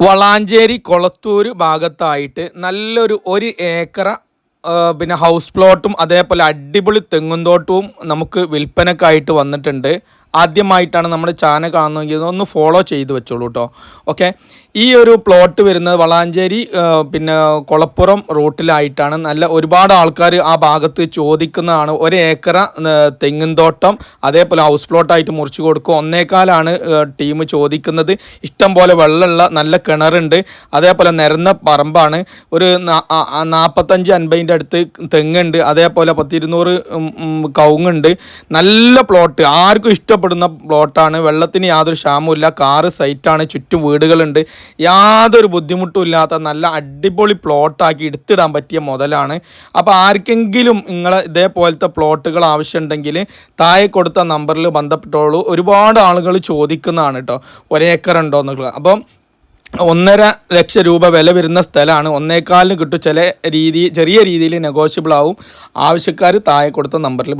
വളാഞ്ചേരി കൊളത്തൂർ ഭാഗത്തായിട്ട് നല്ലൊരു ഒരു ഏക്കർ പിന്നെ ഹൗസ് പ്ലോട്ടും അതേപോലെ അടിപൊളി തെങ്ങുന്തോട്ടവും നമുക്ക് വിൽപ്പനക്കായിട്ട് വന്നിട്ടുണ്ട്. ആദ്യമായിട്ടാണ് നമ്മുടെ ചാനൽ കാണുന്നതെങ്കിൽ ഒന്ന് ഫോളോ ചെയ്ത് വെച്ചോളൂ കേട്ടോ ഓക്കെ ഈ ഒരു പ്ലോട്ട് വരുന്നത് വളാഞ്ചേരി പിന്നെ കൊളപ്പുറം റൂട്ടിലായിട്ടാണ് നല്ല ഒരുപാട് ആൾക്കാർ ആ ഭാഗത്ത് ചോദിക്കുന്നതാണ്. ഒരു ഏക്കറ ആ, തെങ്ങിൻതോട്ടം അതേപോലെ ഹൗസ് പ്ലോട്ടായിട്ട് മുറിച്ചു കൊടുക്കും. ഒന്നേക്കാലാണ് ടീം ചോദിക്കുന്നത്. ഇഷ്ടം പോലെ വെള്ളമുള്ള നല്ല കിണറുണ്ട്. അതേപോലെ നിരന്ന പറമ്പാണ്. ഒരു നാൽപ്പത്തഞ്ച് അൻപതിന്റെ അടുത്ത് തെങ്ങുണ്ട്. അതേപോലെ പത്തിരുന്നൂറ് കവുങ്ങുണ്ട്. നല്ല പ്ലോട്ട് ആർക്കും ഇഷ്ടപ്പെടുന്ന പ്ലോട്ടാണ്. വെള്ളത്തിന് യാതൊരു ക്ഷാമമില്ല കാറ് സൈറ്റാണ്. ചുറ്റും വീടുകളുണ്ട്. യാതൊരു ബുദ്ധിമുട്ടും ഇല്ലാത്ത നല്ല അടിപൊളി പ്ലോട്ടാക്കി എടുത്തിടാൻ പറ്റിയ മുതലാണ്. അപ്പോൾ ആർക്കെങ്കിലും നിങ്ങളെ ഇതേപോലത്തെ പ്ലോട്ടുകൾ ആവശ്യമുണ്ടെങ്കിൽ താഴെ കൊടുത്ത നമ്പറിൽ ബന്ധപ്പെട്ടോളൂ. ഒരുപാട് ആളുകൾ ചോദിക്കുന്നതാണ് കേട്ടോ ഒരേക്കർ ഉണ്ടോ എന്നുള്ളത് അപ്പം ഒന്നര ലക്ഷം രൂപ വില വരുന്ന സ്ഥലമാണ്. ഒന്നേക്കാലിന് കിട്ടും. ചില രീതി ചെറിയ രീതിയിൽ നെഗോഷ്യബിൾ ആവും. ആവശ്യക്കാർ താഴെ കൊടുത്ത നമ്പറിൽ